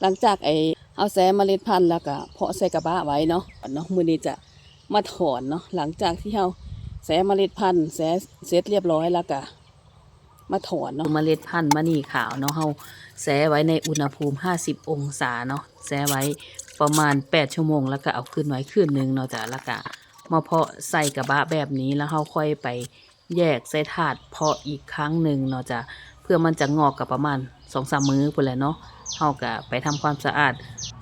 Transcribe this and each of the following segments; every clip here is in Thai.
หลังจากไอเอาแซมเมล็ดพันธุ์แล้วก็เพาะใส่กระบะไว้เนาะเนาะมือนี้จะมาถอนเนาะหลังจากที่เฮาแซมเมล็ดพันธุ์แซเสร็จเรียบร้อยแล้วก็มาถอนเนาะเมล็ดพันธุ์มะนี่ขาวเนาะเฮาแซไว้ในอุณหภูมิ 50 องศาเนาะแซไว้ประมาณ 8 ชั่วโมง แล้วก็เอาขึ้นไว้คืนนึงเนาะจ้ะแล้วก็มาเพาะใส่กระบะแบบนี้แล้วเฮาค่อยไปแยกใส่ถาดเพาะอีกครั้งหนึ่งเนาะจ้ะเพื่อมันจะงอกกับประมาณ2-3มื้อพุ่นแหละเนาะ เฮาก็ไปทำความสะอาด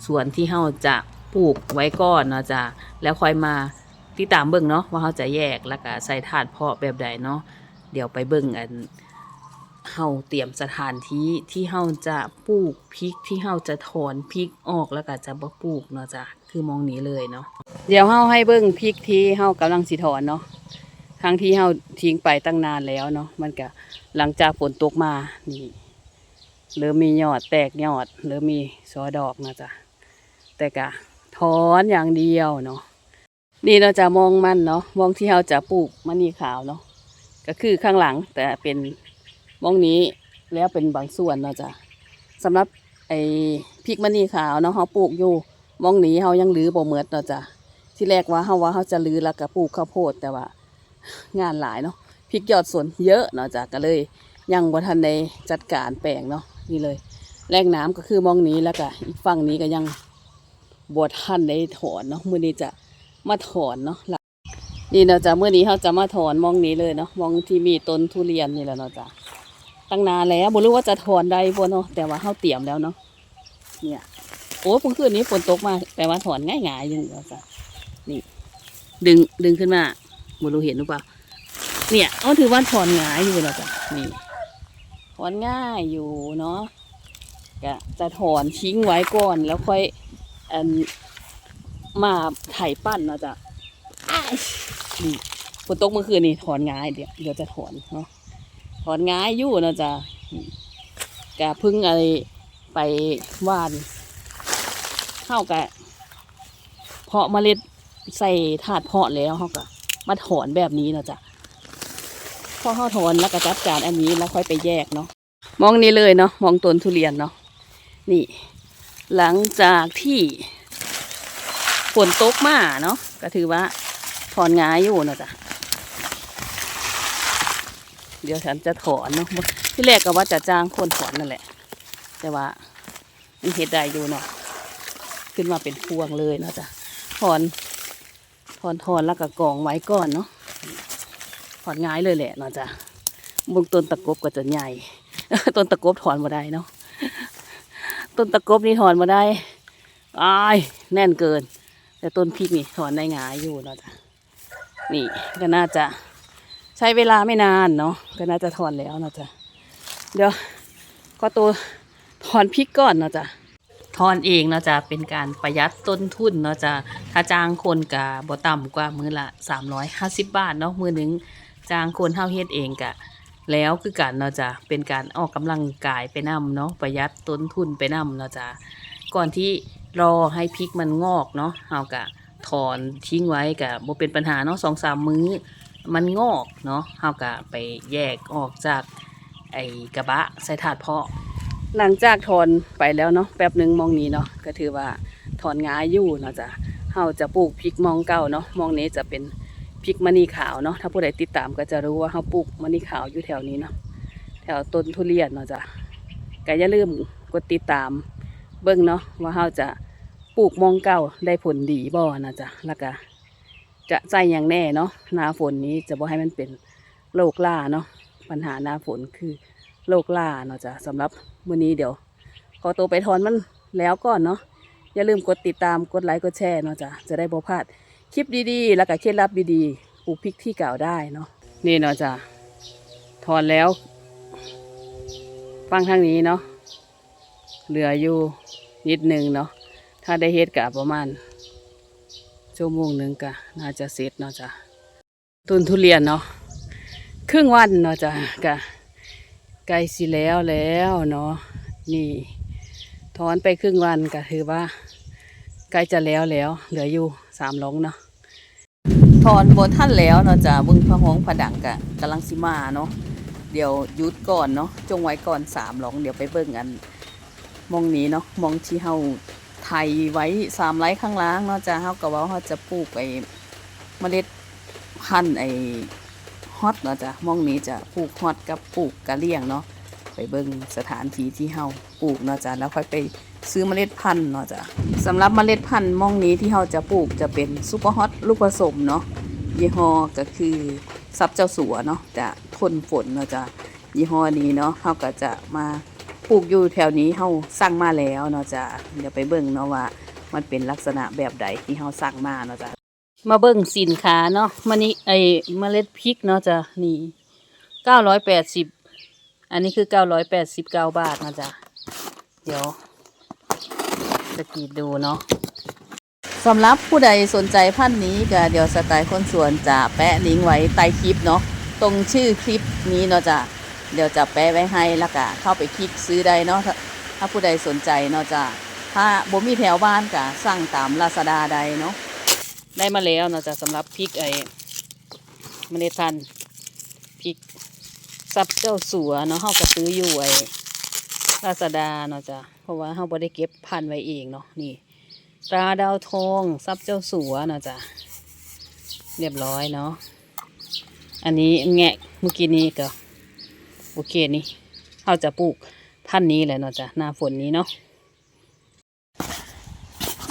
ส่วนที่เฮาจะปลูกไว้ก่อนเนาะจ้ะแล้วค่อยมาติดตามเบิ่งเนาะว่าเฮาจะแยกแล้วก็ใส่ถาดเพาะแบบใดเนาะเดี๋ยวไปเบิ่งอันเฮาเตรียมสถานที่ที่เฮาจะปลูกพริกที่เฮาจะถอนพริกออกแล้วก็จะบ่ปลูกเนาะจ้ะคือมองนี้เลยเนาะเดี๋ยวเฮาให้เบิ่งพริกที่เฮากำลังสิถอนเนาะทั้งที่เฮาทิ้งไปตั้งนานแล้วเนาะมันก็หลังจากฝนตกมานี่ เริ่มมียอดแตกยอดเริ่มมีสอดอกนะจ๊ะแต่กะถอนอย่างเดียวเนาะนี่เราจะมองมันเนาะมองที่เราจะปลูกมันนี่ขาวเนาะก็คือข้างหลังแต่เป็นมองนี้แล้วเป็นบางส่วนเนาะจ๊ะสำหรับไอ้พริกมันนี่ขาวเนาะเขาปลูกอยู่มองนี้เขายังรื้อบ่เมิดเนาะจ๊ะที่แรกว่าเขาว่าเขาจะรื้อแล้วก็ปลูกข้าวโพดแต่ว่า งานหลายเนาะพริกยอดสวนเยอะเนาะจ๊ะก็เลย ยังบ่ทันได้จัดการแปลงเนาะ นี่เลยแหล่งน้ำก็คือมองนี้แล้วก็อีกฝั่งนี้ก็ยังบวชทันได้ถอนเนาะมื้อนี้จะมาถอนเนาะล่ะนี่เนาจ้ะมื้อนี้เขาจะมาถอนมองนี้เลยเนาะมองที่มีต้นทุเรียนนี่แหละเนาะจ้ะตั้งนานแล้วบ่รู้ว่าจะถอนได้บ่เนาะแต่ว่าเขาเตรียมแล้วเนาะเนี่ยโอ้เมื่อคืนนี้ฝนตกมาแต่ว่าถอนง่ายๆอยู่เนาจะนี่ ดึงดึงขึ้นมาบ่รู้เห็นหรือเปล่าเนี่ยก็ถือว่าถอนง่ายอยู่แล้วจ้ะนี่ อนง่ายอยู่เนาะก็จะถอนทิ้งไว้ก่อนแล้วค่อยอันมาไถปั้นเนาะจ้ะอ้ายนี่ฝนตกเมื่อคืนนี่ถอนง่ายเดี๋ยวเดี๋ยวจะถอนเนาะถอนง่ายอยู่เนาะจ้ะกะพึ่งอะไรไปว่านเข้ากะเพาะเมล็ดใส่ถาดเพาะแล้วเขาก็มาถอนแบบนี้เนาะจ้ะพอเขาถอนแล้วก็จัดการอันนี้แล้วค่อยไปแยกเนาะ มองนี่เลยเนาะมองต้นทุเรียนเนาะนี่ หลังจากที่ฝนตกมาเนาะก็ถือว่าถอนงายอยู่นะจ๊ะเดี๋ยวฉันจะถอนเนาะที่แรกก็ว่าจะจ้างคนถอนนั่นแหละ แต่ว่ามันเห็ดได้อยู่เนาะขึ้นมาเป็นพวงเลยเนาะจ้ะถอนถอนถอนแล้วก็กองไว้ก่อนเนาะถอนง่ายเลยแหละเนาะจ้ะเบุงต้นตะกบก็จะใหญ่ ต้นตะกบถอนมาได้เนาะต้นตะกบนี่ถอนมาได้อายแน่นเกิน แต่ต้นพริกนี่ถอนได้งายอยู่เนาะจ้ะนี่ก็น่าจะใช้เวลาไม่นานเนาะก็น่าจะถอนแล้วเนาะจ้ะเดี๋ยวก็ตัวถอนพริกก่อนเนาะจ้ะถอนเองเนาะจ้ะเป็นการประหยัดต้นทุนเนาะจ้ะถ้าจ้างคนกะบ่ต่ำกว่ามื้อละ 350 บาทเนาะมือหนึงจ้างคนเฮาเฮ็ดเองกะ แล้วคือกันเนาะจ้ะเป็นการออกกำลังกายไปนํเนาะประหยัดต้นทุนไปนํเนาะจ้ะก่อนที่รอให้พริกมันงอกเนาะเฮากะถอนทิ้งไว้กะบ่เป็นปัญหาเนาะ2-3มื้อมันงอกเนาะเฮากะไปแยกออกจากไอ้กระบะใส่ถาดเพาะ หลังจากถอนไปแล้วเนาะแป๊บหนึ่งมองนี้เนาะก็ถือว่าถอนงายอยู่เนาะจ้ะเฮาจะปลูกพริกมองเก่าเนาะมองนี้จะเป็น พริกมณีขาวเนาะถ้าผู้ใดติดตามก็จะรู้ว่าเฮาปลูกมณีขาวอยู่แถวนี้เนาะแถวต้นทุเรียนเนาะจ้ะก็อย่าลืมกดติดตามเบิ่งเนาะว่าเฮาจะปลูกมองเก่าได้ผลดีบ่นะจ้ะแล้วก็จะใจอย่างแน่เนาะหน้าฝนนี้จะบ่ให้มันเป็นโรคล่าเนาะปัญหาหน้าฝนคือโรคล่าเนาะจ้ะสำหรับมื้อนี้เดี๋ยวขอตัวไปถอนมันแล้วก่อนเนาะอย่าลืมกดติดตามกดไลค์กดแชร์เนาะจ้ะจะได้บ่พลาด คลิปดีๆ แล้วก็เคล็ดลับดีๆปลูกพริกที่เก่าได้เนาะนี่เนาะจ้ะถอนแล้ว ฟังทางนี้เนาะเหลืออยู่นิดหนึ่งเนาะถ้าได้เฮ็ดกะประมาณชั่วโมงหนึ่งกะน่าจะเสร็จเนาะจ้ะต้นทุเรียนเนาะครึ่งวันเนาะจ้ะกะใกล้สิแล้วแล้วเนาะนี่ถอนไปครึ่งวันก็ถือว่าใกล้จะแล้วแล้ว เหลืออยู่สามหลงเนาะ ถอนบนท่านแล้วเนาะจ้ะบึงพะหงผดังกะกำลังสิมาเนาะเดี๋ยวหยุดก่อนเนาะจงไว้ก่อนสามหลงเดี๋ยวไปเบิ่งกันมองนี้เนาะมองที่เฮาไทยไว้สามไร่ข้างล่างเนาะจ้ะเฮาก็ว่าเฮาจะปลูกไอ้เมล็ดพันธุ์ไอ้ฮอตเนาะจ้ะมองนี้จะปลูกฮอตกับปลูกกะเลี่ยงเนาะไปเบิ่งสถานที่ที่เฮาปลูกเนาะจ้ะแล้วค่อยไป ซื้อเมล็ดพันธุ์เนาะจ้ะสำหรับเมล็ดพันธุ์มองนี้ที่เฮาจะปลูกจะเป็นซุปเปอร์ฮอตลูกผสมเนาะยี่ห้อก็คือซับเจ้าสัวเนาะจะทนฝนเนาะจ้ะยี่ห้อนี้เนาะเฮาก็จะมาปลูกอยู่แถวนี้เฮาสั่งมาแล้วเนาะจ้ะเดี๋ยวไปเบิ่งเนาะว่ามันเป็นลักษณะแบบใดที่เฮาสั่งมาเนาะจ้ะมาเบิ่งสินค้าเนาะมันนี่ไอเมล็ดพริกเนาะจ้ะนี่เก้าร้อยแปดสิบอันนี้คือเก้าร้อยแปดสิบเก้าบาทเนาะจ้ะเดี๋ยว สกรีดดูเนาะสำหรับผู้ใดสนใจพันนี้ก็เดี๋ยวสไตล์คนสวนจะแปะลิงก์ไว้ใต้คลิปเนาะตรงชื่อคลิปนี้เนาะจะเดี๋ยวจะแปะไว้ให้แล้วก็เข้าไปคลิกซื้อได้เนาะถ้าผู้ใดสนใจเนาะจะถ้าบ่มีแถวบ้านก็สั่งตามลาซาด้าได้เนาะได้มาแล้วเนาะจะสำหรับพริกไอ้เมล็ดพันธุ์พริกซับเจ้าสัวเนาะเฮาก็ซื้ออยู่ไอ้ ลาซาดาเนาะจ้ะเพราะว่าเฮาบ่ได้เก็บพันไว้เองเนาะนี่ตราดาวทองซับเจ้าสัวเนาะจ้ะเรียบร้อยเนาะอันนี้แงะเมื่อกี้นี้ก็โอเคนี่เราจะปลูกพันนี้แหละเนาะจ้ะหน้าฝนนี้เนาะ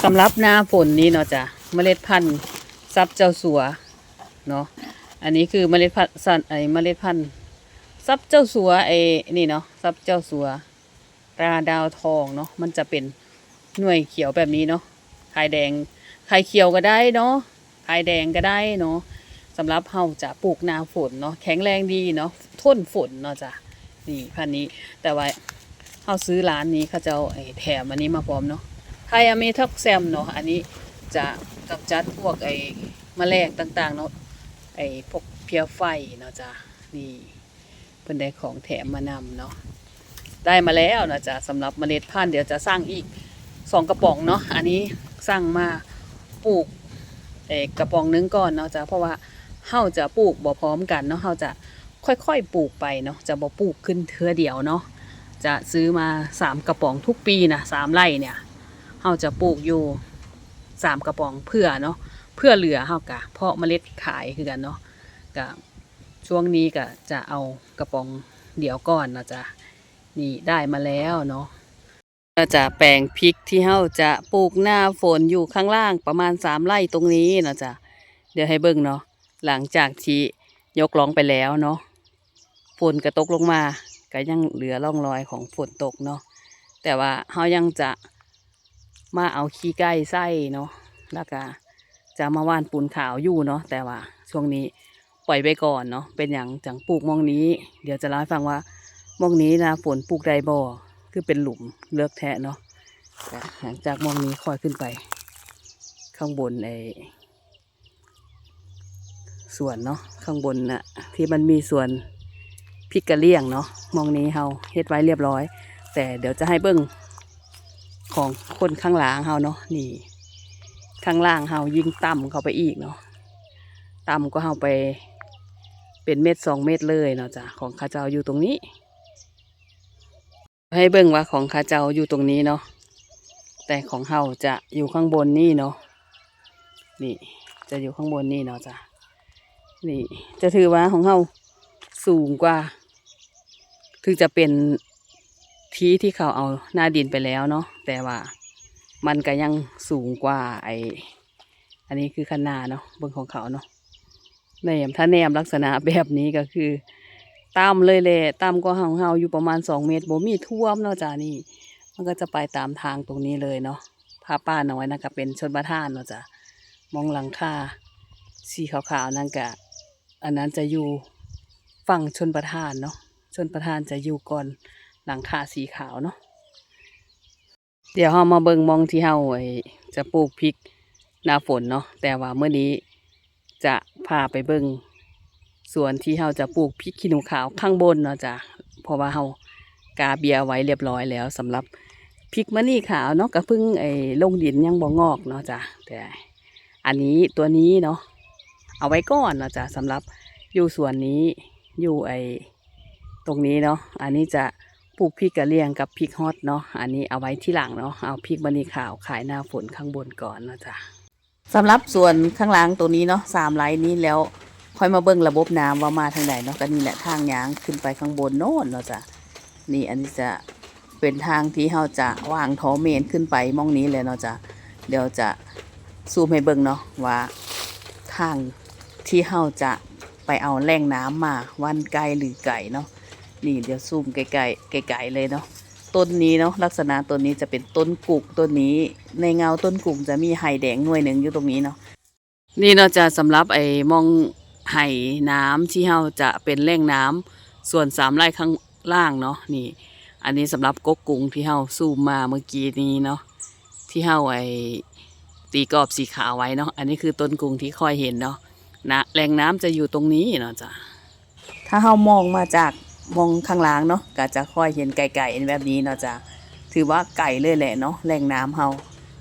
สำหรับหน้าฝนนี้เนาะจ้ะเมล็ดพันธุ์ซับเจ้าสัวเนาะอันนี้คือเมล็ดพันธุ์สันไอเมล็ดพันธุ์ซับเจ้าสัวไอนี่เนาะซับเจ้าสัว ตราดาวทองเนาะมันจะเป็นหน่วยเขียวแบบนี้เนาะไข่แดงไข่เขียวก็ได้เนาะไข่แดงก็ได้เนาะสำหรับเฮาจะปลูกนาฝนเนาะแข็งแรงดีเนาะทนฝนเนาะจ้ะนี่พันนี้แต่ว่าเฮาซื้อร้านนี้เขาจะเอาไอ้แถมอันนี้มาพร้อมเนาะไทยอเมทักแซมเนาะอันนี้จะกำจัดพวกไอ้แมลงต่างๆเนาะไอ้พวกเพียไฟเนาะจ้ะนี่เพิ่นได้ของแถมมานำเนาะ ได้มาแล้วนะจ้ะสำหรับเมล็ดพันธุ์เดี๋ยวจะสร้างอีกสองกระป๋องเนาะอันนี้สร้างมาปลูกเอกระป๋องนึงก่อนเนาะจ้ะเพราะว่าเฮาจะปลูกบ่พร้อมกันเนาะเฮาจะค่อยๆปลูกไปเนาะจะบ่ปลูกขึ้นเทือเดียวเนาะจะซื้อมาสามกระป๋องทุกปีนะสามไร่เนี่ยเฮาจะปลูกอยู่สามกระป๋องเพื่อเนาะเพื่อเหลือเฮากะเพาะเมล็ดขายคือกันเนาะกะช่วงนี้ก็จะเอากระป๋องเดียวก่อนนะจ้ะ นี่ได้มาแล้วเนาะก็จะแปลงพริกที่เฮาจะปลูกหน้าฝนอยู่ข้างล่างประมาณสามไร่ตรงนี้เนาะจ้ะเดี๋ยวให้เบิ่งเนาะหลังจากที่ยกร้องไปแล้วเนาะฝนก็ตกลงมาก็ยังเหลือร่องรอยของฝนตกเนาะแต่ว่าเฮายังจะมาเอาขี้ไก่ไส้เนาะแล้วก็จะมาว่านปูนขาวอยู่เนาะแต่ว่าช่วงนี้ปล่อยไปก่อนเนาะเป็นอย่างจังปลูกมองนี้ เดี๋ยวจะเล่าให้ฟังว่า มองนี้นะฝนปลูกไดบ่คือเป็นหลุมเลือกแทะเนาะหลังจากมองนี้ค่อยขึ้นไป ข้างบนไอสวนเนาะข้างบนน่ะที่มันมีสวนพริกกะเลี่ยงเนาะมองนี้เฮาเฮ็ดไว้เรียบร้อย แต่เดี๋ยวจะให้เบิ้งของคนข้างหล่างเฮาเนาะนี่ ข้างล่างเฮายิ่งต่ำเข้าไปอีกเนาะต่ำก็เฮาไปเป็นเม็ดสองเม็ดเลยเนาะจ้ะของข้าเจ้าอยู่ตรงนี้ ให้เบิ่งว่าของข้าเจ้าอยู่ตรงนี้เนาะแต่ของเฮาจะอยู่ข้างบนนี่เนาะนี่จะอยู่ข้างบนนี่เนาะจ้ะนี่จะถือว่าของเฮาสูงกว่า ถึงจะเป็นที่ที่เขาเอาหน้าดินไปแล้วเนาะแต่ว่ามันก็ยังสูงกว่าไออันนี้คือขนาดเนาะเบิ่งของเขาเนาะแนมถ้าแนมลักษณะแบบนี้ก็คือ ตามเลยแหละตามก็เฮาเฮาอยู่ประมาณสองเมตรบ่มีท่วมเนาะจ้านี่มันก็จะไปตามทางตรงนี้เลยเนาะพาป้าน้อยนะก็เป็นชนประทานเนาะจ้ะมองหลังคาสีขาวๆนั่นกะอันนั้นจะอยู่ฝั่งชนประทานเนาะชนประทานจะอยู่ก่อนหลังคาสีขาวเนาะเดี๋ยวเรามาเบิ่งมองที่เฮาไอ้จะปลูกพริกหน้าฝนเนาะแต่ว่าเมื่อนี้จะพาไปเบิ่ง ส่วนที่เราจะปลูกพริกขี้หนูขาวข้างบนเนาะจ้ะเพราะว่าเรากาเบียไว้เรียบร้อยแล้วสำหรับพริกมะนี่ขาวเนาะก็เพิ่งไอ้ลงดินยังบ่งอกเนาะจ้ะแต่อันนี้ตัวนี้เนาะเอาไว้ก่อนเนาะจ้ะสำหรับอยู่ส่วนนี้อยู่ไอ้ตรงนี้เนาะอันนี้จะปลูกพริกกระเหรี่ยงกับพริกฮอตเนาะอันนี้เอาไว้ที่หลังเนาะเอาพริกบันนีขาวขายหน้าฝนข้างบนก่อนเนาะจ้ะสำหรับส่วนข้างล่างตัวนี้เนาะสามไร่นี้แล้ว ค่อยมาเบิ่งระบบน้ำว่ามาทางไหนเนาะก็นี่แหละทางยางขึ้นไปข้างบนโน่นเนาะจ้ะนี่อันนี้จะเป็นทางที่เราจะวางท่อเมนขึ้นไปมองนี้เลยเนาะจ้ะเดี๋ยวจะซูมให้เบิ่งเนาะว่าทางที่เราจะไปเอาแหล่งน้ำมาวันไกลหรือไก่เนาะนี่เดี๋ยวซูมไกลๆไกลๆเลยเนาะต้นนี้เนาะลักษณะต้นนี้จะเป็นต้นกุกต้นนี้ในเงาต้นกุกจะมีไห่แดงหน่วยหนึ่งอยู่ตรงนี้เนาะนี่เนาะจะสำหรับไอ้มอง ไห่น้ำที่เราจะเป็นแหล่งน้ำส่วนสามไร่ข้างล่างเนาะนี่ อันนี้สำหรับกกกุงที่เราซูมมาเมื่อกี้นี้เนาะที่เราไอ้ตีกรอบสีขาวไว้เนาะอันนี้คือต้นกุงที่ค่อยเห็นเนาะนะแหล่งน้ำจะอยู่ตรงนี้เนาะจ้ะถ้าเรามองมาจากมองข้างล่างเนาะก็จะค่อยเห็นไก่ๆแบบนี้เนาะจ้ะถือว่าไก่เลยแหละเนาะแหล่งน้ำเรา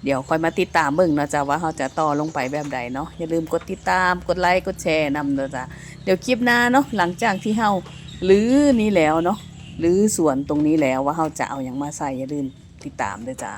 เดี๋ยวค่อยมาติดตามเบิ่งเนาะจ้ะว่าเขาจะต่อลงไปแบบใดเนาะอย่าลืมกดติดตามกดไลค์กดแชร์นำเนาะจ้ะเดี๋ยวคลิปหน้าเนาะหลังจากที่เฮาลื้อนี้แล้วเนาะหรือส่วนตรงนี้แล้วว่าเขาจะเอาอย่างมาใส่อย่าลืมติดตามเด้วยจ้ะ